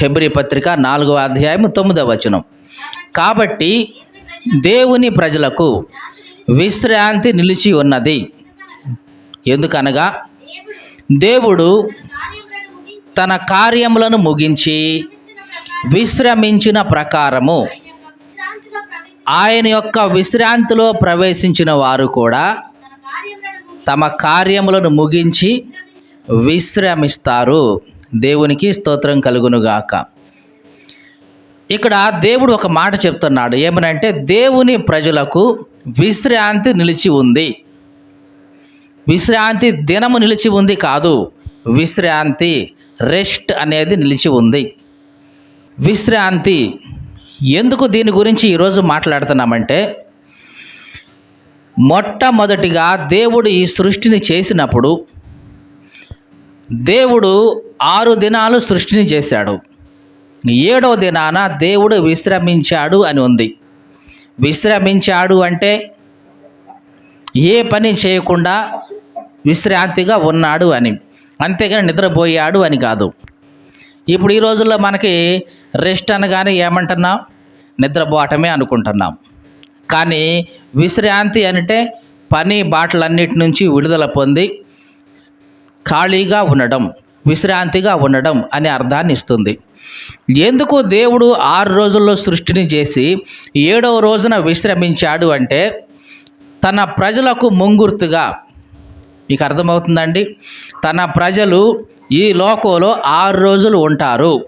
హెబ్రి పత్రిక నాలుగవ అధ్యాయం తొమ్మిదవ వచనం. కాబట్టి దేవుని ప్రజలకు విశ్రాంతి నిలిచి ఉన్నది. ఎందుకనగా దేవుడు తన కార్యములను ముగించి విశ్రమించిన ప్రకారము ఆయన యొక్క విశ్రాంతిలో ప్రవేశించిన వారు కూడా తమ కార్యములను ముగించి విశ్రమిస్తారు. దేవునికి స్తోత్రం కలుగునుగాక. ఇక్కడ దేవుడు ఒక మాట చెప్తున్నాడు. ఏమనంటే దేవుని ప్రజలకు విశ్రాంతి నిలిచి ఉంది. విశ్రాంతి దినము నిలిచి ఉంది కాదు విశ్రాంతి రెస్ట్ అనేది నిలిచి ఉంది. విశ్రాంతి ఎందుకు దీని గురించి ఈరోజు మాట్లాడుతున్నామంటే మొట్టమొదటిగా దేవుడు ఈ సృష్టిని చేసినప్పుడు దేవుడు ఆరు దినాలు సృష్టిని చేశాడు. ఏడో దినాన దేవుడు విశ్రమించాడు అని ఉంది. విశ్రమించాడు అంటే ఏ పని చేయకుండా విశ్రాంతిగా ఉన్నాడు అని. అంతేగాని నిద్రపోయాడు అని కాదు. ఇప్పుడు ఈ రోజుల్లో మనకి రెస్ట్ అనగానే ఏమంటున్నాం? నిద్రపోవటమే అనుకుంటున్నాం. కానీ విశ్రాంతి అంటే పని బాటలన్నిటి నుంచి విడుదల పొంది ఖాళీగా ఉండడం. విశ్రాంతిగా ఉండడం అనే అర్థాన్ని ఇస్తుంది. ఎందుకు దేవుడు ఆరు రోజుల్లో సృష్టిని చేసి ఏడవ రోజున విశ్రమించాడు అంటే తన ప్రజలకు ముంగుర్తుగా. మీకు అర్థమవుతుందండి? తన ప్రజలు ఈ లోకంలో ఆరు రోజులు ఉంటారు.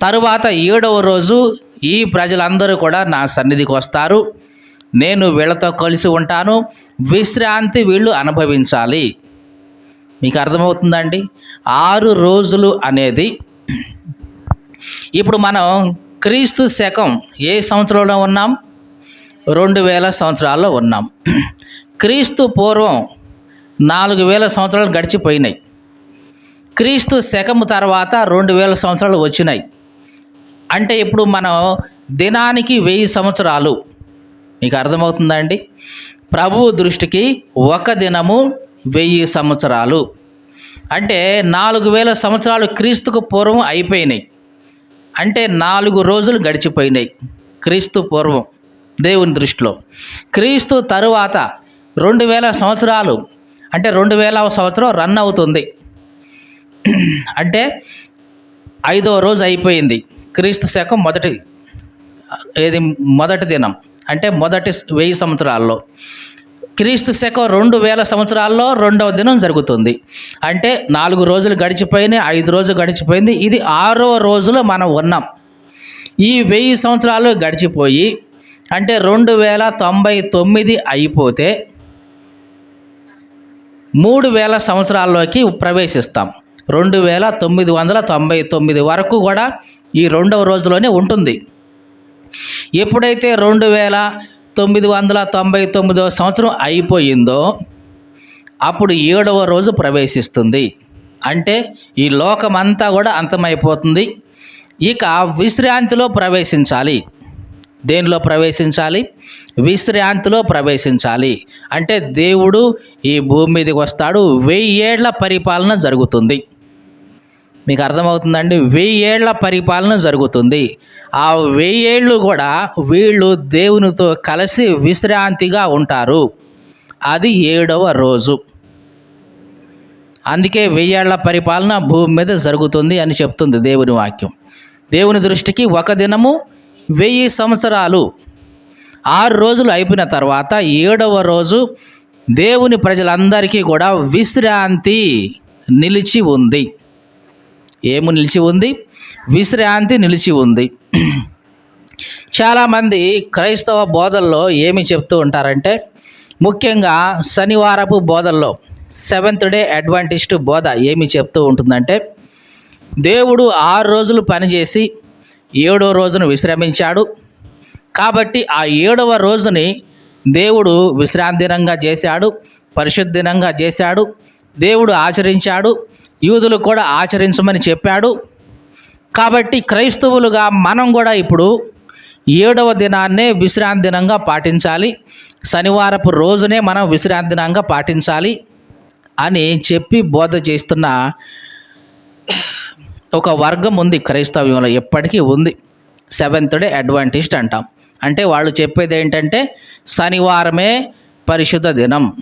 తరువాత ఏడవ రోజు ఈ ప్రజలందరూ కూడా నా సన్నిధికి వస్తారు. నేను వీళ్ళతో కలిసి ఉంటాను. విశ్రాంతి వీళ్ళు అనుభవించాలి. మీకు అర్థమవుతుందండి ఆరు రోజులు అనేది ఇప్పుడు మనం క్రీస్తు శకం ఏ సంవత్సరంలో ఉన్నాం? రెండు వేల సంవత్సరాల్లో ఉన్నాం. క్రీస్తు పూర్వం నాలుగు వేల సంవత్సరాలు గడిచిపోయినాయి. క్రీస్తు శకము తర్వాత రెండు వేల సంవత్సరాలు వచ్చినాయి. అంటే ఇప్పుడు మనం దినానికి వెయ్యి సంవత్సరాలు. మీకు అర్థమవుతుందండి ప్రభువు దృష్టికి ఒక దినము వెయ్యి సంవత్సరాలు. అంటే నాలుగు వేల సంవత్సరాలు క్రీస్తుకు పూర్వం అయిపోయినాయి. అంటే నాలుగు రోజులు గడిచిపోయినాయి క్రీస్తు పూర్వం దేవుని దృష్టిలో. క్రీస్తు తరువాత రెండు వేల సంవత్సరాలు అంటే రెండు వేల సంవత్సరం రన్ అవుతుంది. అంటే ఐదవ రోజు అయిపోయింది క్రీస్తు శకం మొదటి ఏది మొదటి దినం. అంటే మొదటి వెయ్యి సంవత్సరాల్లో. క్రీస్తు శకం రెండు వేల సంవత్సరాల్లో రెండవ దినం జరుగుతుంది. అంటే నాలుగు రోజులు గడిచిపోయినాయి ఐదు రోజులు గడిచిపోయింది. ఇది ఆరో రోజులో మనం ఉన్నాం. ఈ వెయ్యి సంవత్సరాలు గడిచిపోయి అంటే రెండు వేల తొంభై తొమ్మిది అయిపోతే మూడు వేల సంవత్సరాల్లోకి ప్రవేశిస్తాం. రెండు వేల తొమ్మిది వందల తొంభై తొమ్మిది వరకు కూడా ఈ రెండవ రోజులోనే ఉంటుంది. ఎప్పుడైతే రెండు వేల తొమ్మిది వందల తొంభై తొమ్మిదవ సంవత్సరం అయిపోయిందో అప్పుడు ఏడవ రోజు ప్రవేశిస్తుంది. అంటే ఈ లోకమంతా కూడా అంతమైపోతుంది. ఇక విశ్రాంతిలో ప్రవేశించాలి. దేనిలో ప్రవేశించాలి? విశ్రాంతిలో ప్రవేశించాలి. అంటే దేవుడు ఈ భూమి మీదకి వస్తాడు. వెయ్యేళ్ళ పరిపాలన జరుగుతుంది. మీకు అర్థమవుతుందండి? వెయ్యేళ్ళ పరిపాలన జరుగుతుంది. ఆ వెయ్యేళ్ళు కూడా వీళ్ళు దేవునితో కలిసి విశ్రాంతిగా ఉంటారు. అది ఏడవ రోజు. అందుకే వెయ్యేళ్ళ పరిపాలన భూమి మీద జరుగుతుంది అని చెప్తుంది దేవుని వాక్యం. దేవుని దృష్టికి ఒక దినము వెయ్యి సంవత్సరాలు. ఆరు రోజులు అయిపోయిన తర్వాత ఏడవ రోజు దేవుని ప్రజలందరికీ కూడా విశ్రాంతి నిలిచి ఉంది. ఏము నిలిచి ఉంది? విశ్రాంతి నిలిచి ఉంది. చాలామంది క్రైస్తవ బోధల్లో ఏమి చెప్తూ ఉంటారంటే ముఖ్యంగా శనివారపు బోధల్లో సెవెంత్ డే అడ్వాంటిస్ట్ బోధ ఏమి చెప్తూ ఉంటుందంటే దేవుడు ఆరు రోజులు పనిచేసి ఏడో రోజును విశ్రమించాడు. కాబట్టి ఆ ఏడవ రోజుని దేవుడు విశ్రాంతి దినంగా చేశాడు పరిశుద్ధ దినంగా చేశాడు దేవుడు ఆచరించాడు యూదులు కూడా ఆచరించమని చెప్పాడు. కాబట్టి క్రైస్తవులుగా మనం కూడా ఇప్పుడు ఏడవ దినాన్నే విశ్రాంతి దినంగా పాటించాలి. శనివారపు రోజునే మనం విశ్రాంతి దినంగా పాటించాలి అని చెప్పి బోధ చేస్తున్న ఒక వర్గం ఉంది క్రైస్తవ్యంలో. ఎప్పటికీ ఉంది. సెవెంత్ డే అడ్వాంటిస్ట్ అంటాం. అంటే వాళ్ళు చెప్పేది ఏంటంటే శనివారమే పరిశుద్ధ దినం.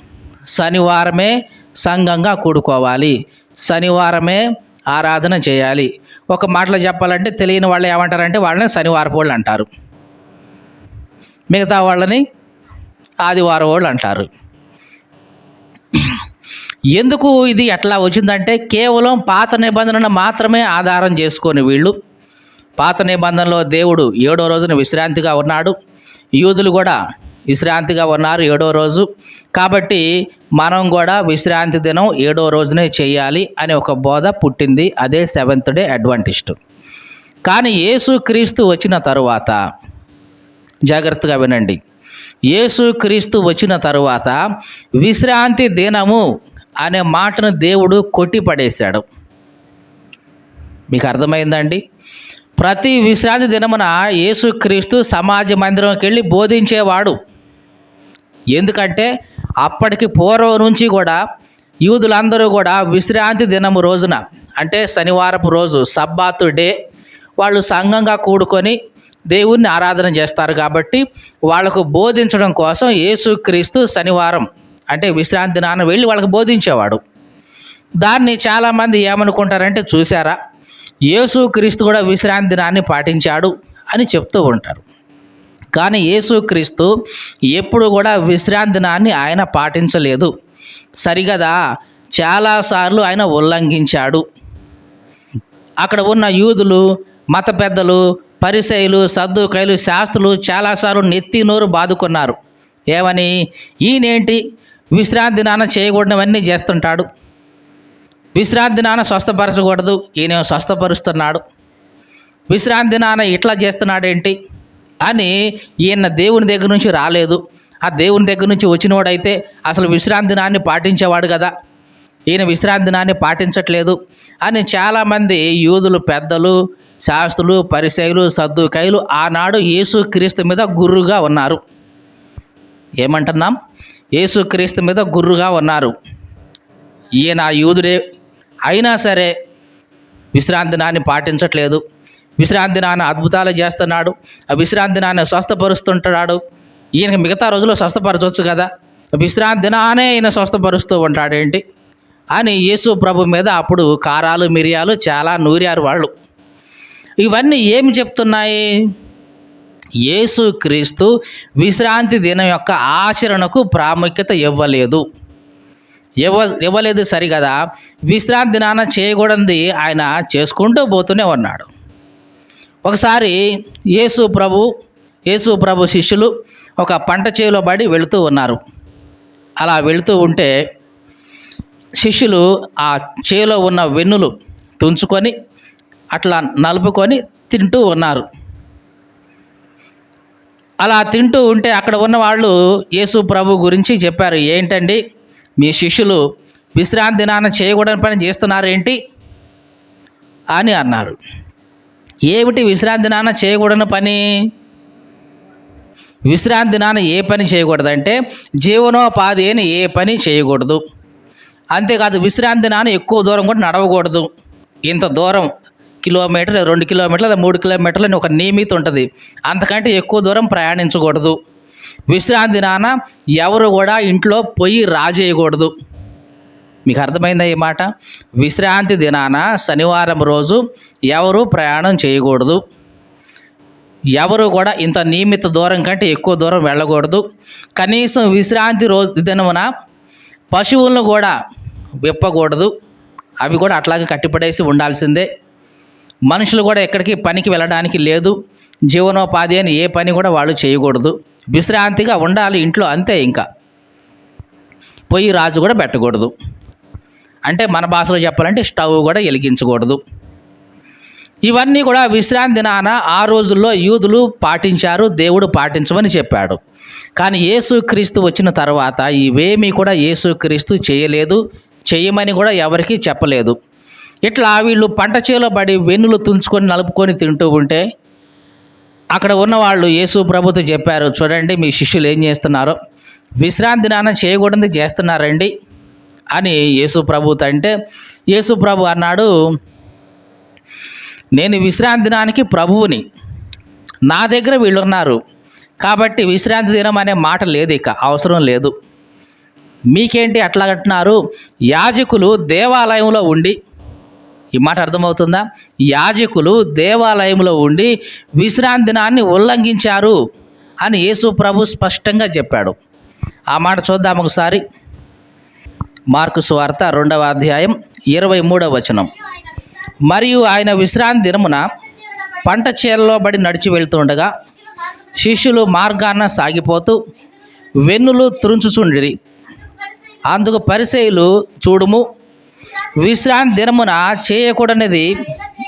శనివారమే సంఘంగా కూడుకోవాలి. శనివారమే ఆరాధన చేయాలి. ఒక మాటలో చెప్పాలంటే తెలియని వాళ్ళు ఏమంటారంటే వాళ్ళని శనివారపు వాళ్ళు అంటారు. మిగతా వాళ్ళని ఆదివారం వాళ్ళు అంటారు. ఎందుకు ఇది ఎట్లా వచ్చిందంటే కేవలం పాత నిబంధనను మాత్రమే ఆధారం చేసుకొని వీళ్ళు. పాత నిబంధనలో దేవుడు ఏడో రోజున విశ్రాంతిగా ఉన్నాడు. యూదులు కూడా విశ్రాంతిగా ఉన్నారు ఏడో రోజు. కాబట్టి మనం కూడా విశ్రాంతి దినం ఏడో రోజునే చేయాలి అనే ఒక బోధ పుట్టింది. అదే సెవెంత్ డే అడ్వాంటిస్ట్. కానీ యేసు క్రీస్తు వచ్చిన తరువాత జాగ్రత్తగా వినండి. యేసు క్రీస్తు వచ్చిన తరువాత విశ్రాంతి దినము అనే మాటను దేవుడు కొట్టిపడేశాడు. మీకు అర్థమైందండి? ప్రతి విశ్రాంతి దినమున యేసుక్రీస్తు సమాజ మందిరంకి వెళ్ళి బోధించేవాడు. ఎందుకంటే అప్పటికి పూర్వం నుంచి కూడా యూదులందరూ కూడా విశ్రాంతి దినము రోజున అంటే శనివారపు రోజు సబ్బాతు డే వాళ్ళు సంఘంగా కూడుకొని దేవుణ్ణి ఆరాధన చేస్తారు కాబట్టి వాళ్ళకు బోధించడం కోసం యేసుక్రీస్తు శనివారం అంటే విశ్రాంతి నాన్న వెళ్ళి వాళ్ళకి బోధించేవాడు. దాన్ని చాలామంది ఏమనుకుంటారంటే చూసారా యేసుక్రీస్తు కూడా విశ్రాంతి దినాన్ని పాటించాడు అని చెప్తూ ఉంటారు. కానీ యేసుక్రీస్తు ఎప్పుడు కూడా విశ్రాంతి దినాన్ని ఆయన పాటించలేదు. సరిగదా? చాలాసార్లు ఆయన ఉల్లంఘించాడు. అక్కడ ఉన్న యూదులు మత పెద్దలు పరిసయులు సర్దుకైలు శాస్త్రులు చాలాసార్లు నెత్తి నోరు బాదుకున్నారు. ఏమని? ఈయనేంటి? విశ్రాంతి నాన్న చేయకూడనివన్నీ చేస్తుంటాడు. విశ్రాంతి నాన్న స్వస్థపరచకూడదు. ఈయన స్వస్థపరుస్తున్నాడు. విశ్రాంతి నాన్న ఇట్లా చేస్తున్నాడేంటి? అని ఈయన దేవుని దగ్గర నుంచి రాలేదు. ఆ దేవుని దగ్గర నుంచి వచ్చినవాడైతే అసలు విశ్రాంతి దినాన్ని పాటించేవాడు కదా. ఈయన విశ్రాంతి దినాన్ని పాటించట్లేదు. అని చాలామంది యూదులు పెద్దలు శాస్త్రులు పరిచయులు సర్దుకైలు ఆనాడు యేసు క్రీస్తు మీద గుర్రుగా ఉన్నారు. ఏమంటున్నాం? యేసు క్రీస్తు మీద గుర్రుగా ఉన్నారు. ఈయన యూదుడే. అయినా సరే విశ్రాంతి నాన్ని పాటించట్లేదు. విశ్రాంతి నాన్న అద్భుతాలు చేస్తున్నాడు. ఆ విశ్రాంతి నాన్న స్వస్థపరుస్తుంటాడు. ఈయనకి మిగతా రోజుల్లో స్వస్థపరచవచ్చు కదా. విశ్రాంతి దినానే ఈయన స్వస్థపరుస్తూ ఉంటాడేంటి? అని యేసు ప్రభు మీద అప్పుడు కారాలు మిరియాలు చాలా నూరారు వాళ్ళు. ఇవన్నీ ఏమి చెప్తున్నాయి? యేసు క్రీస్తు విశ్రాంతి దినం యొక్క ఆచరణకు ప్రాముఖ్యత ఇవ్వలేదు. ఇవ్వ ఇవ్వలేదు సరిగదా. విశ్రాంతి దినాన చేయకూడదు ఆయన చేసుకుంటూ పోతూనే ఉన్నాడు. ఒకసారి యేసు ప్రభు యేసు ప్రభు శిష్యులు ఒక పంట చేలో పడి వెళుతూ ఉన్నారు. అలా వెళుతూ ఉంటే శిష్యులు ఆ చేలో ఉన్న వెన్నులు తుంచుకొని అట్లా నలుపుకొని తింటూ ఉన్నారు. అలా తింటూ ఉంటే అక్కడ ఉన్న వాళ్ళు యేసు ప్రభు గురించి చెప్పారు ఏంటండి? మీ శిష్యులు విశ్రాంతి దినాన చేయకూడని పని చేస్తున్నారు ఏంటి అని అన్నారు. ఏమిటి విశ్రాంతి నాన్న చేయకూడని పని? విశ్రాంతి నాన్న ఏ పని చేయకూడదంటే జీవనోపాధి అని ఏ పని చేయకూడదు. అంతేకాదు విశ్రాంతి నాన్న ఎక్కువ దూరం కూడా నడవకూడదు. ఇంత దూరం కిలోమీటర్ రెండు కిలోమీటర్లు లేదా మూడు కిలోమీటర్లు అని ఒక నియమిత ఉంటుంది. అంతకంటే ఎక్కువ దూరం ప్రయాణించకూడదు. విశ్రాంతి నాన్న ఎవరు కూడా ఇంట్లో పొయ్యి రాజేయకూడదు. మీకు అర్థమైందా ఈ మాట? విశ్రాంతి దినాన శనివారం రోజు ఎవరు ప్రయాణం చేయకూడదు. ఎవరు కూడా ఇంత నియమిత దూరం కంటే ఎక్కువ దూరం వెళ్ళకూడదు. కనీసం విశ్రాంతి రోజు దినమున పశువులను కూడా విప్పకూడదు. అవి కూడా అట్లాగే కట్టిపడేసి ఉండాల్సిందే. మనుషులు కూడా ఎక్కడికి పనికి వెళ్ళడానికి లేదు. జీవనోపాధి అని ఏ పని కూడా వాళ్ళు చేయకూడదు. విశ్రాంతిగా ఉండాలి ఇంట్లో అంతే ఇంకా. పొయ్యి రాజు కూడా పెట్టకూడదు. అంటే మన భాషలో చెప్పాలంటే స్టవ్ కూడా వెలిగించకూడదు. ఇవన్నీ కూడా విశ్రాంతి దినాన ఆ రోజుల్లో యూదులు పాటించారు దేవుడు పాటించమని చెప్పాడు. కానీ యేసుక్రీస్తు వచ్చిన తర్వాత ఇవేమీ కూడా యేసుక్రీస్తు చేయలేదు చేయమని కూడా ఎవరికీ చెప్పలేదు. ఇట్లా వీళ్ళు పంట చేలో పడి వెన్నులు తుంచుకొని నలుపుకొని తింటూ ఉంటే అక్కడ ఉన్నవాళ్ళు యేసు ప్రభుతో చెప్పారు చూడండి మీ శిష్యులు ఏం చేస్తున్నారో విశ్రాంతి దినాన చేయకూడదు చేస్తున్నారండి అని యేసు ప్రభుతో అంటే యేసు ప్రభు అన్నాడు నేను విశ్రాంతి దినానికి ప్రభువుని. నా దగ్గర వీళ్ళు ఉన్నారు కాబట్టి విశ్రాంతి దినం అనే మాట లేదు ఇక అవసరం లేదు. మీకేంటి అట్లా అంటున్నారు యాజకులు దేవాలయంలో ఉండి ఈ మాట అర్థమవుతుందా? యాజకులు దేవాలయంలో ఉండి విశ్రాంతి దినాన్ని ఉల్లంఘించారు అని యేసు ప్రభు స్పష్టంగా చెప్పాడు. ఆ మాట చూద్దాం ఒకసారి. మార్కు సువార్త రెండవ అధ్యాయం ఇరవై మూడవ వచనం. మరియు ఆయన విశ్రాంతి దినమున పంట చేలలో బడి నడిచి వెళ్తుండగా శిష్యులు మార్గాన సాగిపోతూ వెన్నులు తురుంచుచుండిరి. అందుకు పరిసయులు చూడుము విశ్రాంతి దినమున చేయకూడనిది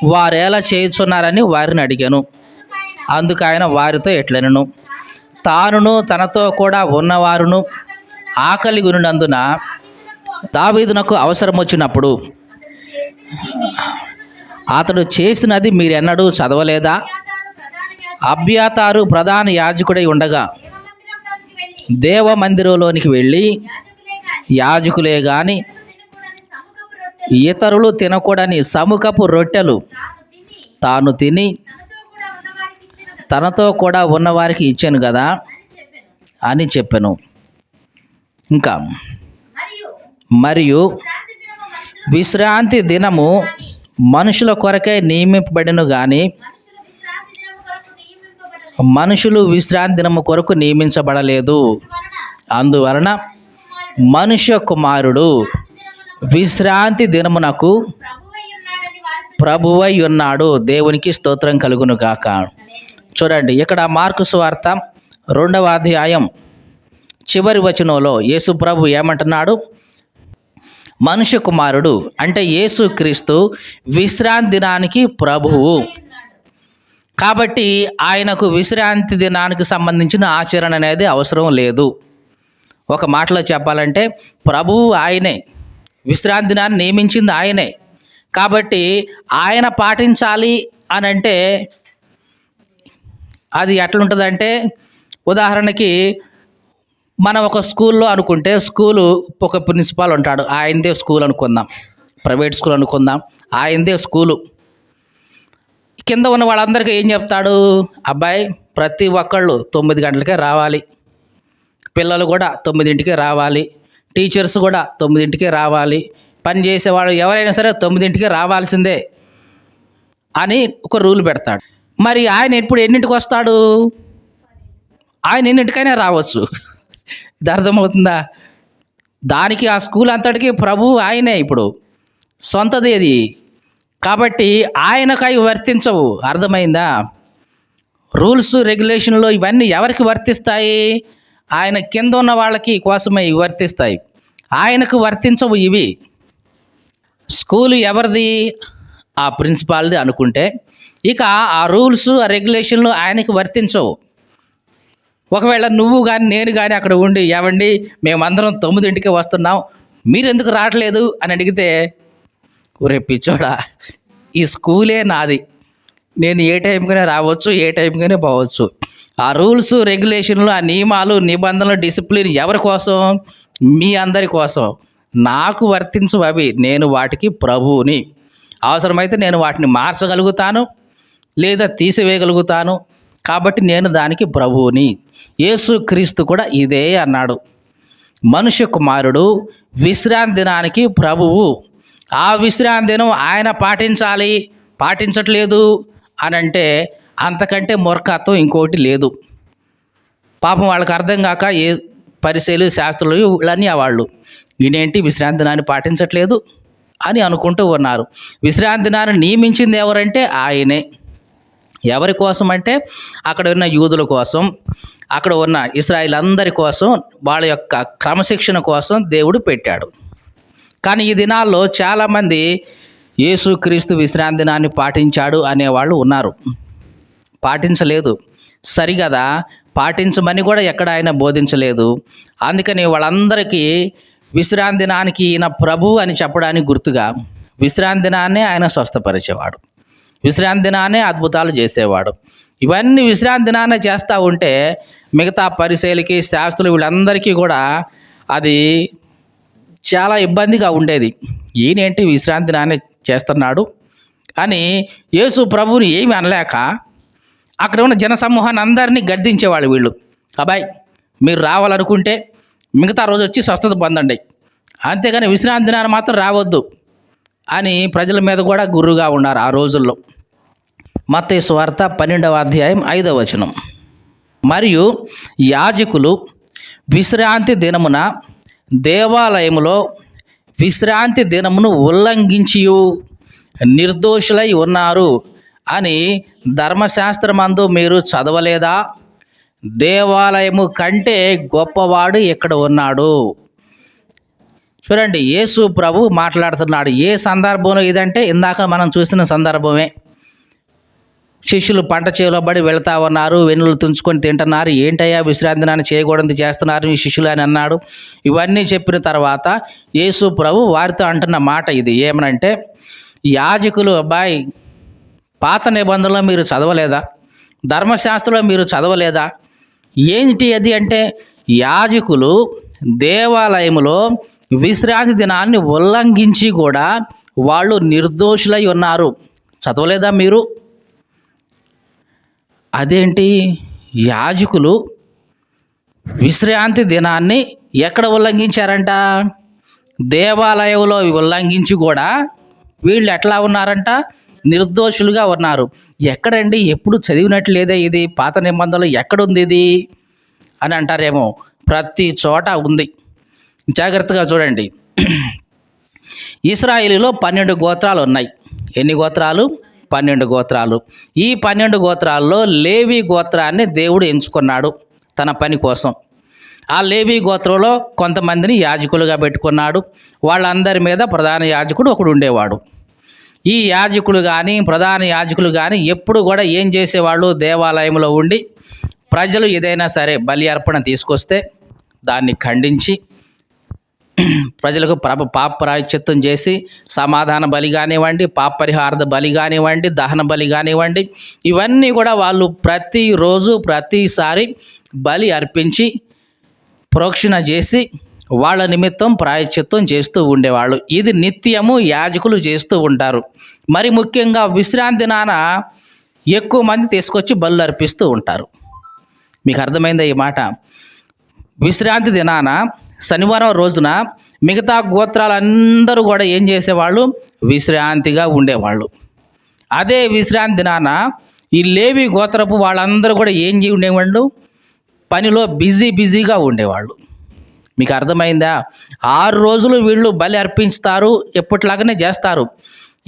వారేలా చేయుచున్నారని వారిని అడిగాను. అందుకు ఆయన వారితో ఎట్లనను తానును తనతో కూడా ఉన్నవారును ఆకలి గురినందున దావీదునకు అవసరం వచ్చినప్పుడు అతడు చేసినది మీరెన్నడూ చదవలేదా? అభ్యాతారు ప్రధాన యాజకుడై ఉండగా దేవ మందిరంలోనికి వెళ్ళి యాజకులే గాని ఇతరులు తినకూడని సముఖపు రొట్టెలు తాను తిని తనతో కూడా ఉన్నవారికి ఇచ్చాను కదా అని చెప్పాను. ఇంకా మరియు విశ్రాంతి దినము మనుషుల కొరకై నియమింపబడిను కానీ మనుషులు విశ్రాంతి దినము కొరకు నియమించబడలేదు. అందువలన మనుష్య కుమారుడు విశ్రాంతి దినమునకు ప్రభువై ఉన్నాడు. దేవునికి స్తోత్రం కలుగును గాక. చూడండి ఇక్కడ మార్కు వార్త రెండవ అధ్యాయం చివరి వచనంలో యేసు ప్రభు ఏమంటున్నాడు? మనుష్య కుమారుడు అంటే యేసు క్రీస్తు విశ్రాంతి దినానికి ప్రభువు. కాబట్టి ఆయనకు విశ్రాంతి దినానికి సంబంధించిన ఆచరణ అనేది అవసరం లేదు. ఒక మాటలో చెప్పాలంటే ప్రభువు ఆయనే విశ్రాంతి దినాన్ని నియమించింది ఆయనే. కాబట్టి ఆయన పాటించాలి అని అంటే అది ఎట్లుంటుందంటే ఉదాహరణకి మనం ఒక స్కూల్లో అనుకుంటే స్కూలు ఒక ప్రిన్సిపాల్ ఉంటాడు. ఆయనదే స్కూల్ అనుకుందాం. ప్రైవేట్ స్కూల్ అనుకుందాం. ఆయనదే స్కూలు. కింద ఉన్న వాళ్ళందరికీ ఏం చెప్తాడు? అబ్బాయి ప్రతి ఒక్కళ్ళు తొమ్మిది గంటలకే రావాలి. పిల్లలు కూడా తొమ్మిదింటికే రావాలి. టీచర్స్ కూడా తొమ్మిదింటికే రావాలి. పని చేసేవాడు ఎవరైనా సరే తొమ్మిదింటికే రావాల్సిందే అని ఒక రూల్ పెడతాడు. మరి ఆయన ఇప్పుడు ఎన్నింటికి వస్తాడు? ఆయన ఎన్నింటికైనా రావచ్చు. ఇది అర్థమవుతుందా? దానికి ఆ స్కూల్ అంతటికి ప్రభు ఆయనే ఇప్పుడు. సొంతది కాబట్టి ఆయనకు అవి వర్తించవు. అర్థమైందా? రూల్స్ రెగ్యులేషన్లు ఇవన్నీ ఎవరికి వర్తిస్తాయి? ఆయన కింద ఉన్న వాళ్ళకి కోసమే ఇవి వర్తిస్తాయి. ఆయనకు వర్తించవు ఇవి. స్కూల్ ఎవరిది? ఆ ప్రిన్సిపాల్ది అనుకుంటే. ఇక ఆ రూల్స్ ఆ రెగ్యులేషన్లు ఆయనకి వర్తించవు. ఒకవేళ నువ్వు కానీ నేను కానీ అక్కడ ఉండి ఏమండి మేమందరం తొమ్మిదింటికి వస్తున్నాం మీరు ఎందుకు రావట్లేదు అని అడిగితే ఒరే పిచ్చోడా ఈ స్కూలే నాది. నేను ఏ టైంకైనా రావచ్చు ఏ టైంకైనా పోవచ్చు. ఆ రూల్స్ రెగ్యులేషన్లు ఆ నియమాలు నిబంధనలు డిసిప్లిన్ ఎవరి కోసం? మీ అందరి కోసం. నాకు వర్తించు అవి. నేను వాటికి ప్రభువుని. అవసరమైతే నేను వాటిని మార్చగలుగుతాను లేదా తీసివేయగలుగుతాను. కాబట్టి నేను దానికి ప్రభువుని. యేసు క్రీస్తు కూడా ఇదే అన్నాడు. మనుష్య కుమారుడు విశ్రాంతి దినానికి ప్రభువు. ఆ విశ్రాంతి దినం ఆయన పాటించాలి పాటించట్లేదు అని అంటే అంతకంటే మూర్ఖత్వం ఇంకోటి లేదు. పాపం వాళ్ళకి అర్థం కాక ఏ పరిశీలు శాస్త్రులు వీళ్ళన్నీ వాళ్ళు. ఈయనేంటి విశ్రాంతి దినాన్ని పాటించట్లేదు అని అనుకుంటూ ఉన్నారు. విశ్రాంతి దినాన్ని నియమించింది ఎవరంటే ఆయనే. ఎవరి కోసం అంటే అక్కడ ఉన్న యూదుల కోసం అక్కడ ఉన్న ఇస్రాయిల్ అందరి కోసం వాళ్ళ యొక్క క్రమశిక్షణ కోసం దేవుడు పెట్టాడు. కానీ ఈ దినాల్లో చాలామంది యేసుక్రీస్తు విశ్రాంతి దినాన్ని పాటించాడు అనేవాళ్ళు ఉన్నారు. పాటించలేదు. సరిగదా? పాటించమని కూడా ఎక్కడ ఆయన బోధించలేదు. అందుకని వాళ్ళందరికీ విశ్రాంతి దినానికి ఈయన ప్రభు అని చెప్పడానికి గుర్తుగా విశ్రాంతి దినాన్నే ఆయన స్వస్థపరిచేవాడు. విశ్రాంతి దినానే అద్భుతాలు చేసేవాడు. ఇవన్నీ విశ్రాంతి దినానే చేస్తూ ఉంటే మిగతా పరిశీలకి శాస్త్రులు వీళ్ళందరికీ కూడా అది చాలా ఇబ్బందిగా ఉండేది. ఈయనేంటి విశ్రాంతి దినానే చేస్తున్నాడు అని యేసు ప్రభువుని ఏమి అనలేక అక్కడ ఉన్న జనసమూహాన్ని అందరినీ గర్దించేవాళ్ళు వీళ్ళు. అబ్బాయి మీరు రావాలనుకుంటే మిగతా రోజు వచ్చి స్వస్థత పొందండి. అంతేగాని విశ్రాంతి దినాన్ని మాత్రం రావద్దు. అని ప్రజల మీద కూడా గురువుగా ఉన్నారు ఆ రోజుల్లో. మత వార్త పన్నెండవ అధ్యాయం ఐదవ వచనం. మరియు యాజకులు విశ్రాంతి దినమున దేవాలయములో విశ్రాంతి దినమును ఉల్లంఘించి నిర్దోషులై ఉన్నారు అని ధర్మశాస్త్రమందు మీరు చదవలేదా? దేవాలయము కంటే గొప్పవాడు ఇక్కడ ఉన్నాడు? చూడండి యేసు ప్రభు మాట్లాడుతున్నాడు. ఏ సందర్భంలో ఇదంటే ఇందాక మనం చూసిన సందర్భమే. శిష్యులు పంట చేలో పడి వెళ్తా ఉన్నారు వెన్నులు తుంచుకొని తింటున్నారు. ఏంటయ్యా విశ్రాంతి నాన్న చేయకూడదు చేస్తున్నారు మీ శిష్యులు అని అన్నాడు. ఇవన్నీ చెప్పిన తర్వాత యేసు ప్రభు వారితో అంటున్న మాట ఇది. ఏమనంటే యాజకులు అబ్బాయి పాత నిబంధనలో మీరు చదవలేదా? ధర్మశాస్త్రంలో మీరు చదవలేదా? ఏంటి అది అంటే యాజకులు దేవాలయములో విశ్రాంతి దినాన్ని ఉల్లంఘించి కూడా వాళ్ళు నిర్దోషులై ఉన్నారు. చదవలేదా మీరు? అదేంటి? యాజకులు విశ్రాంతి దినాన్ని ఎక్కడ ఉల్లంఘించారంట? దేవాలయంలో ఉల్లంఘించి కూడా వీళ్ళు ఎట్లా ఉన్నారంట? నిర్దోషులుగా ఉన్నారు. ఎక్కడండి? ఎప్పుడు చదివినట్లేదే ఇది. పాత నిబంధనలు ఎక్కడుంది ఇది? అని అంటారేమో. ప్రతి చోట ఉంది. జాగ్రత్తగా చూడండి. ఇస్రాయిలీలో పన్నెండు గోత్రాలు ఉన్నాయి. ఎన్ని గోత్రాలు? పన్నెండు గోత్రాలు. ఈ పన్నెండు గోత్రాల్లో లేవి గోత్రాన్ని దేవుడు ఎంచుకున్నాడు తన పని కోసం. ఆ లేవి గోత్రంలో కొంతమందిని యాజకులుగా పెట్టుకున్నాడు. వాళ్ళందరి మీద ప్రధాన యాజకుడు ఒకడు ఉండేవాడు. ఈ యాజకులు కానీ ప్రధాన యాజకులు కానీ ఎప్పుడు కూడా ఏం చేసేవాళ్ళు? దేవాలయంలో ఉండి ప్రజలు ఏదైనా సరే బలి అర్పణ తీసుకొస్తే దాన్ని ఖండించి ప్రజలకు పాప పాప ప్రాయశ్చిత్తం చేసి సమాధాన బలి కానివ్వండి పాప పరిహార బలి కానివ్వండి దహన బలి కానివ్వండి ఇవన్నీ కూడా వాళ్ళు ప్రతిరోజు ప్రతిసారి బలి అర్పించి ప్రోక్షణ చేసి వాళ్ళ నిమిత్తం ప్రాయశ్చిత్తం చేస్తూ ఉండేవాళ్ళు. ఇది నిత్యము యాజకులు చేస్తూ ఉంటారు. మరి ముఖ్యంగా విశ్రాంతి నాన ఎక్కువ మంది తీసుకొచ్చి బలు అర్పిస్తూ ఉంటారు. మీకు అర్థమైందా ఈ మాట? విశ్రాంతి దినాన శనివారం రోజున మిగతా గోత్రాలందరూ కూడా ఏం చేసేవాళ్ళు? విశ్రాంతిగా ఉండేవాళ్ళు. అదే విశ్రాంతి దినాన ఈ లేవి గోత్రపు వాళ్ళందరూ కూడా ఏం చేయి ఉండేవాళ్ళు? పనిలో బిజీ బిజీగా ఉండేవాళ్ళు. మీకు అర్థమైందా? ఆరు రోజులు వీళ్ళు బలి అర్పించుతారు ఎప్పటిలాగానే చేస్తారు.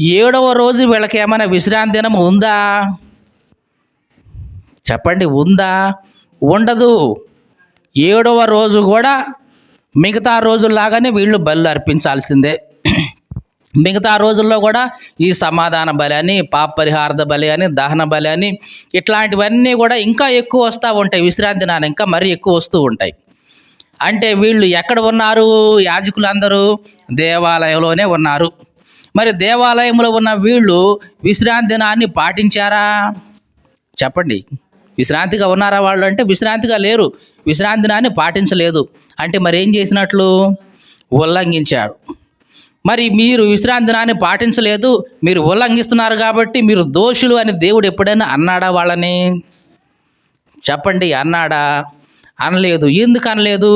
ఏడవ రోజు వీళ్ళకి ఏమైనా విశ్రాంతి దినం ఉందా? చెప్పండి ఉందా? ఉండదు. ఏడవ రోజు కూడా మిగతా రోజుల్లాగానే వీళ్ళు బలు అర్పించాల్సిందే. మిగతా రోజుల్లో కూడా ఈ సమాధాన బలి అని పాప పరిహారద బలి అని దహన బలి అని ఇట్లాంటివన్నీ కూడా ఇంకా ఎక్కువ వస్తూ ఉంటాయి. విశ్రాంతి నాన్న ఇంకా మరీ ఎక్కువ వస్తూ ఉంటాయి. అంటే వీళ్ళు ఎక్కడ ఉన్నారు? యాజకులందరూ దేవాలయంలోనే ఉన్నారు. మరి దేవాలయంలో ఉన్న వీళ్ళు విశ్రాంతి దినాన్ని పాటించారా? చెప్పండి. విశ్రాంతిగా ఉన్నారా వాళ్ళు అంటే విశ్రాంతిగా లేరు. విశ్రాంతి దినాన్ని పాటించలేదు. అంటే మరి ఏం చేసినట్లు? ఉల్లంఘించాడు మరి మీరు విశ్రాంతి పాటించలేదు. మీరు ఉల్లంఘిస్తున్నారు కాబట్టి మీరు దోషులు అని దేవుడు ఎప్పుడైనా అన్నాడా వాళ్ళని? చెప్పండి అన్నాడా? అనలేదు. ఎందుకు అనలేదు?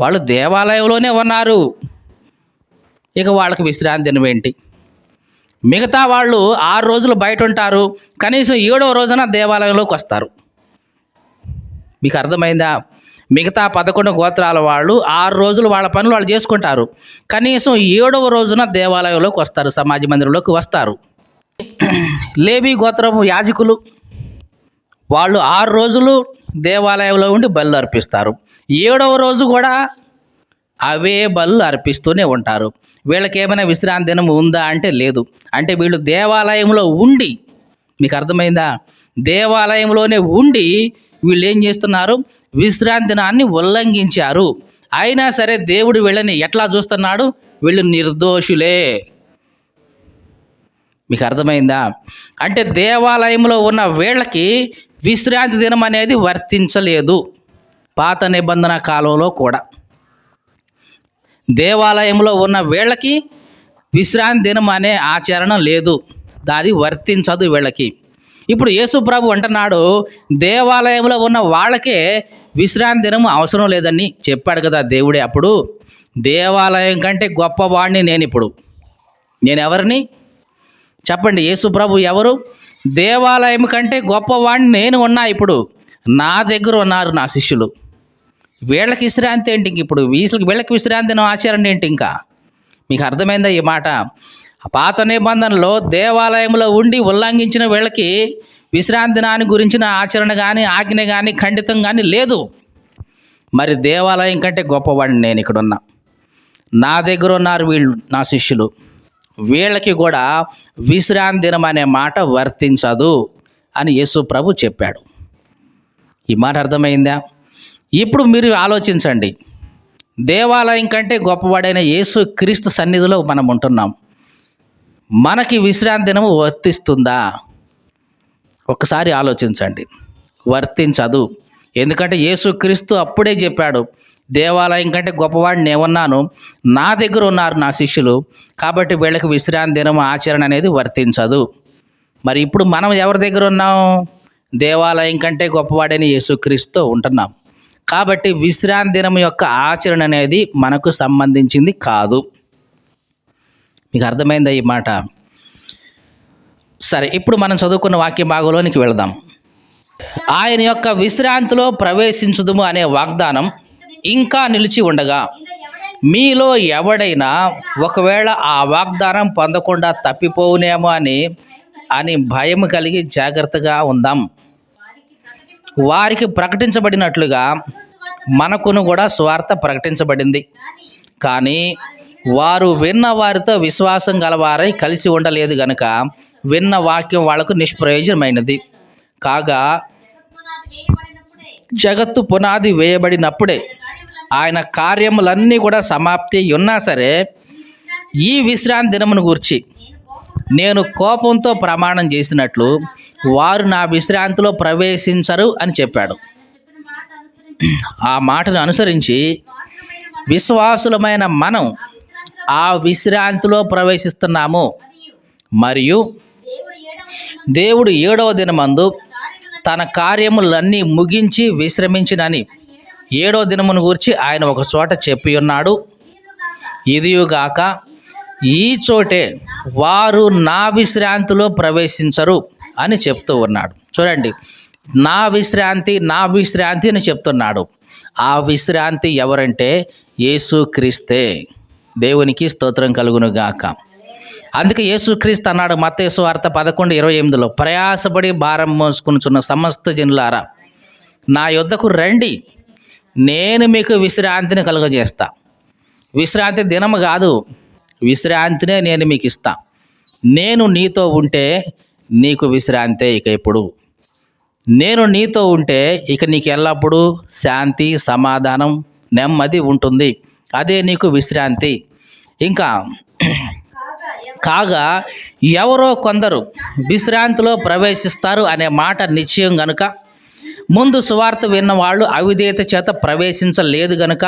వాళ్ళు దేవాలయంలోనే ఉన్నారు. ఇక వాళ్ళకి విశ్రాంతి ఏంటి మిగతా వాళ్ళు ఆరు రోజులు బయట ఉంటారు కనీసం ఏడవ రోజున దేవాలయంలోకి వస్తారు. మీకు అర్థమైందా? మిగతా పదకొండు గోత్రాల వాళ్ళు ఆరు రోజులు వాళ్ళ పనులు వాళ్ళు చేసుకుంటారు. కనీసం ఏడవ రోజున దేవాలయంలోకి వస్తారు సమాజ మందిరంలోకి వస్తారు. లేబీ గోత్రము యాజకులు వాళ్ళు ఆరు రోజులు దేవాలయంలో ఉండి బలు అర్పిస్తారు. ఏడవ రోజు కూడా అవే బలు అర్పిస్తూనే ఉంటారు. వీళ్ళకి ఏమైనా విశ్రాంతి దినం ఉందా అంటే లేదు. అంటే వీళ్ళు దేవాలయంలో ఉండి మీకు అర్థమైందా? దేవాలయంలోనే ఉండి వీళ్ళు ఏం చేస్తున్నారు? విశ్రాంతి దినాన్ని ఉల్లంఘించారు. అయినా సరే దేవుడు వీళ్ళని ఎట్లా చూస్తున్నాడు? వీళ్ళు నిర్దోషులే. మీకు అర్థమైందా? అంటే దేవాలయంలో ఉన్న వీళ్ళకి విశ్రాంతి దినం అనేది వర్తించలేదు. పాత నిబంధన కాలంలో కూడా. దేవాలయంలో ఉన్న వీళ్ళకి విశ్రాంతి దినం అనే ఆచరణ లేదు. అది వర్తించదు వీళ్ళకి. ఇప్పుడు యేసుప్రభు అంటున్నాడు దేవాలయంలో ఉన్న వాళ్ళకే విశ్రాంతి దినం అవసరం లేదని చెప్పాడు కదా దేవుడే అప్పుడు. దేవాలయం కంటే గొప్పవాడిని నేను ఇప్పుడు నేను ఎవరిని చెప్పండి యేసుప్రభు ఎవరు? దేవాలయం కంటే గొప్పవాడిని నేను ఉన్నా ఇప్పుడు. నా దగ్గర ఉన్నారు నా శిష్యులు. వీళ్ళకి విశ్రాంతి ఏంటి ఇంక ఇప్పుడు? వీళ్ళకి వీళ్ళకి విశ్రాంతి ఆచరణ ఏంటి ఇంకా? మీకు అర్థమైందా ఈ మాట? పాత నిబంధనలో దేవాలయంలో ఉండి ఉల్లంఘించిన వీళ్ళకి విశ్రాంతి దినాన్ని గురించిన ఆచరణ కానీ ఆజ్ఞ కానీ ఖండితం కానీ లేదు. మరి దేవాలయం కంటే గొప్పవాడిని నేను ఇక్కడ ఉన్నా నా దగ్గర ఉన్నారు వీళ్ళు నా శిష్యులు. వీళ్ళకి కూడా విశ్రాంతి దినం అనే మాట వర్తించదు అని యేసు ప్రభు చెప్పాడు. ఈ మాట అర్థమైందా? ఇప్పుడు మీరు ఆలోచించండి. దేవాలయం కంటే గొప్పవాడైన యేసు క్రీస్తు సన్నిధిలో మనం ఉంటున్నాం. మనకి విశ్రాంతి దినము వర్తిస్తుందా? ఒకసారి ఆలోచించండి. వర్తించదు. ఎందుకంటే యేసు క్రీస్తు అప్పుడే చెప్పాడు దేవాలయం కంటే గొప్పవాడిని ఏమన్నాను నా దగ్గర ఉన్నారు నా శిష్యులు. కాబట్టి వీళ్ళకి విశ్రాంతి దినం ఆచరణ అనేది వర్తించదు. మరి ఇప్పుడు మనం ఎవరి దగ్గర ఉన్నాం? దేవాలయం కంటే గొప్పవాడని యేసుక్రీస్తు ఉంటున్నాం. కాబట్టి విశ్రాంతి దినం యొక్క ఆచరణ అనేది మనకు సంబంధించింది కాదు. మీకు అర్థమైందా ఈ మాట? సరే ఇప్పుడు మనం చదువుకున్న వాక్య భాగంలోనికి వెళదాం. ఆయన యొక్క విశ్రాంతిలో ప్రవేశించుదుము అనే వాగ్దానం ఇంకా నిలిచి ఉండగా మీలో ఎవడైనా ఒకవేళ ఆ వాగ్దానం పొందకుండా తప్పిపోవునేమో అని అని భయం కలిగి జాగ్రత్తగా ఉందాం. వారికి ప్రకటించబడినట్లుగా మనకును కూడా స్వార్థ ప్రకటించబడింది. కానీ వారు విన్న వారితో విశ్వాసం గలవారై కలిసి ఉండలేదు గనుక విన్న వాక్యం వాళ్ళకు నిష్ప్రయోజనమైనది. కాగా జగత్తు పునాది వేయబడినప్పుడే ఆయన కార్యములన్నీ కూడా సమాప్తి ఉన్నా సరే ఈ విశ్రాంతి దినమును గూర్చి నేను కోపంతో ప్రమాణం చేసినట్లు వారు నా విశ్రాంతిలో ప్రవేశించరు అని చెప్పాడు. ఆ మాటను అనుసరించి విశ్వాసులమైన మనం ఆ విశ్రాంతిలో ప్రవేశిస్తున్నాము. మరియు దేవుడు ఏడవ దినమందు తన కార్యములన్నీ ముగించి విశ్రమించినని ఏడో దినమును గూర్చి ఆయన ఒక చోట చెప్పి ఉన్నాడు. ఇదియుగాక ఈ చోటే వారు నా విశ్రాంతిలో ప్రవేశించరు అని చెప్తూ ఉన్నాడు. చూడండి నా విశ్రాంతి నా విశ్రాంతి అని చెప్తున్నాడు. ఆ విశ్రాంతి ఎవరంటే యేసుక్రీస్తే దేవునికి స్తోత్రం కలుగును గాక. అందుకే యేసుక్రీస్తు అన్నాడు మతేసు వార్త పదకొండు ఇరవై ఎనిమిదిలో ప్రయాసపడి భారం మోసుకునిచున్న సమస్త జనులారా నా యొద్దకు రండి. నేను మీకు విశ్రాంతిని కలుగజేస్తా. విశ్రాంతి దినము కాదు విశ్రాంతినే నేను మీకు ఇస్తా నేను నీతో ఉంటే నీకు విశ్రాంతే ఇక ఇప్పుడు నేను నీతో ఉంటే ఇక నీకు ఎల్లప్పుడూ శాంతి సమాధానం నెమ్మది ఉంటుంది. అదే నీకు విశ్రాంతి. ఇంకా కాగా ఎవరో కొందరు విశ్రాంతిలో ప్రవేశిస్తారు అనే మాట నిశ్చయం గనుక ముందు సువార్త విన్న వాళ్ళు అవిధేయత చేత ప్రవేశించలేదు గనుక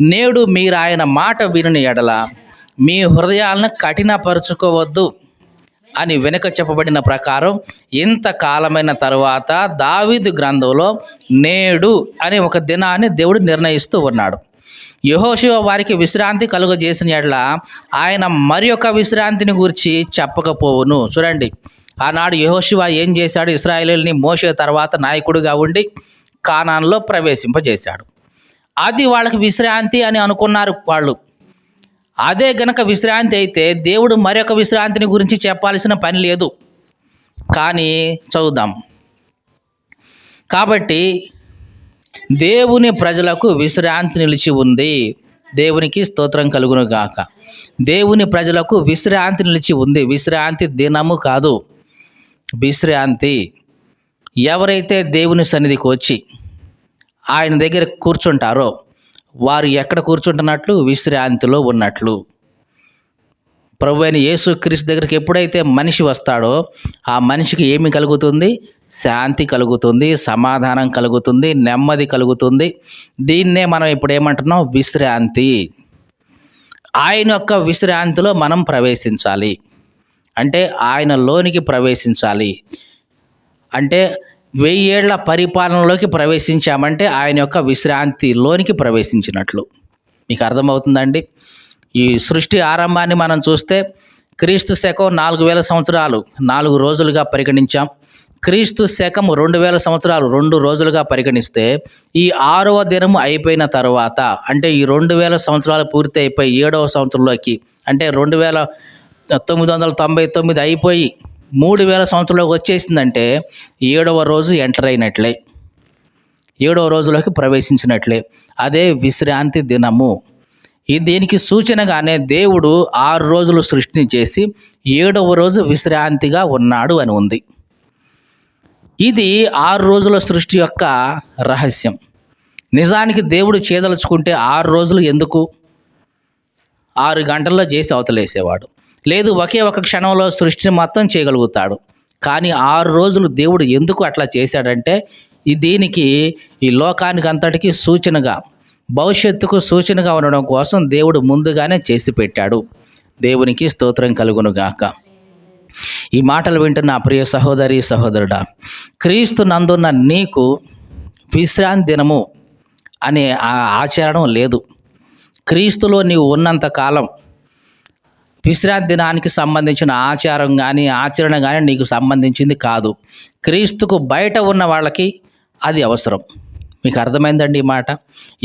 నేడు మీరు ఆయన మాట విని ఎడల మీ హృదయాలను కఠినపరుచుకోవద్దు అని వెనుక చెప్పబడిన ప్రకారం ఇంత కాలమైన తరువాత దావీదు గ్రంథంలో నేడు అనే ఒక దినాన్ని దేవుడు నిర్ణయిస్తూ ఉన్నాడు. యహోశివ వారికి విశ్రాంతి కలుగజేసిన ఎడ్ల ఆయన మరి ఒక విశ్రాంతిని గురించి చెప్పకపోవును. చూడండి ఆనాడు యహోశివ ఏం చేశాడు? ఇస్రాయేలీని మోసే తర్వాత నాయకుడిగా ఉండి కానాన్లో ప్రవేశింపజేశాడు. అది వాళ్ళకి విశ్రాంతి అని అనుకున్నారు వాళ్ళు. అదే గనక విశ్రాంతి అయితే దేవుడు మరొక విశ్రాంతిని గురించి చెప్పాల్సిన పని లేదు. కానీ చదువుదాం. కాబట్టి దేవుని ప్రజలకు విశ్రాంతి నిలిచి ఉంది. దేవునికి స్తోత్రం కలుగును గాక. దేవుని ప్రజలకు విశ్రాంతి నిలిచి ఉంది. విశ్రాంతి దినము కాదు. విశ్రాంతి. ఎవరైతే దేవుని సన్నిధికి వచ్చి ఆయన దగ్గర కూర్చుంటారో వారు ఎక్కడ కూర్చుంటున్నట్లు? విశ్రాంతిలో ఉన్నట్లు. ప్రభు అయిన యేసు దగ్గరికి ఎప్పుడైతే మనిషి వస్తాడో ఆ మనిషికి ఏమి కలుగుతుంది? శాంతి కలుగుతుంది సమాధానం కలుగుతుంది నెమ్మది కలుగుతుంది. దీన్నే మనం ఇప్పుడు ఏమంటున్నాం? విశ్రాంతి. ఆయన యొక్క విశ్రాంతిలో మనం ప్రవేశించాలి. అంటే ఆయన లోనికి ప్రవేశించాలి. అంటే వెయ్యేళ్ళ పరిపాలనలోకి ప్రవేశించామంటే ఆయన యొక్క విశ్రాంతిలోనికి ప్రవేశించినట్లు. మీకు అర్థమవుతుందండి? ఈ సృష్టి ఆరంభాన్ని మనం చూస్తే క్రీస్తు శకం నాలుగు వేల సంవత్సరాలు నాలుగు రోజులుగా పరిగణించాం. క్రీస్తు శకం రెండు వేల సంవత్సరాలు రెండు రోజులుగా పరిగణిస్తే ఈ ఆరవ దినము అయిపోయిన తర్వాత అంటే ఈ రెండు వేల సంవత్సరాలు పూర్తి అయిపోయి ఏడవ సంవత్సరంలోకి అంటే రెండు వేల తొమ్మిది వందల తొంభై తొమ్మిది అయిపోయి మూడు వేల సంవత్సరంలోకి వచ్చేసిందంటే ఏడవ రోజు ఎంటర్ అయినట్లే. ఏడవ రోజులోకి ప్రవేశించినట్లే. అదే విశ్రాంతి దినము. ఈ దీనికి సూచనగానే దేవుడు ఆరు రోజులు సృష్టిని చేసి ఏడవ రోజు విశ్రాంతిగా ఉన్నాడు అని ఉంది. ఇది ఆరు రోజుల సృష్టి యొక్క రహస్యం. నిజానికి దేవుడు చేదలుచుకుంటే ఆరు రోజులు ఎందుకు? ఆరు గంటల్లో చేసి అవతలేసేవాడు. లేదు ఒకే ఒక క్షణంలో సృష్టిని మొత్తం చేయగలుగుతాడు. కానీ ఆరు రోజులు దేవుడు ఎందుకు అట్లా చేశాడంటే ఈ దీనికి ఈ లోకానికి అంతటికీ సూచనగా భవిష్యత్తుకు సూచనగా ఉండడం కోసం దేవుడు ముందుగానే చేసి పెట్టాడు. దేవునికి స్తోత్రం కలుగునుగాక. ఈ మాటలు వింటున్న ప్రియ సహోదరి సహోదరుడా క్రీస్తు నందున్న నీకు విశ్రాంతి దినము అనే ఆ ఆచరణం లేదు. క్రీస్తులో నీవు ఉన్నంత కాలం విశ్రాంతి దినానికి సంబంధించిన ఆచారం కానీ ఆచరణ కానీ నీకు సంబంధించింది కాదు. క్రీస్తుకు బయట ఉన్న వాళ్ళకి అది అవసరం. మీకు అర్థమైందండి ఈ మాట?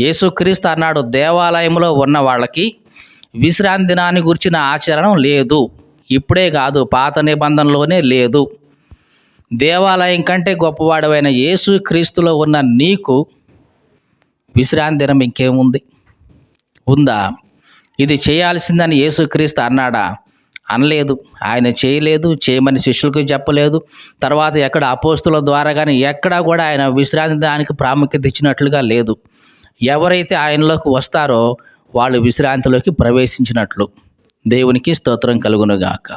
యేసుక్రీస్తు అన్నాడు దేవాలయంలో ఉన్న వాళ్ళకి విశ్రాంతి దినాన్ని గురించిన ఆచరణ లేదు. ఇప్పుడే కాదు పాత నిబంధనలోనే లేదు. దేవాలయం కంటే గొప్పవాడవైన యేసు క్రీస్తులో ఉన్న నీకు విశ్రాంతి దినం ఇంకేముంది? ఉందా? ఇది చేయాల్సిందని యేసుక్రీస్తు అన్నాడా? అనలేదు. ఆయన చేయలేదు చేయమని శిష్యులకు చెప్పలేదు. తర్వాత ఎక్కడ అపోస్తుల ద్వారా కానీ ఎక్కడా కూడా ఆయన విశ్రాంతి దానికి ప్రాముఖ్యత ఇచ్చినట్లుగా లేదు. ఎవరైతే ఆయనలోకి వస్తారో వాళ్ళు విశ్రాంతిలోకి ప్రవేశించినట్లు. దేవునికి స్తోత్రం కలుగునుగాక.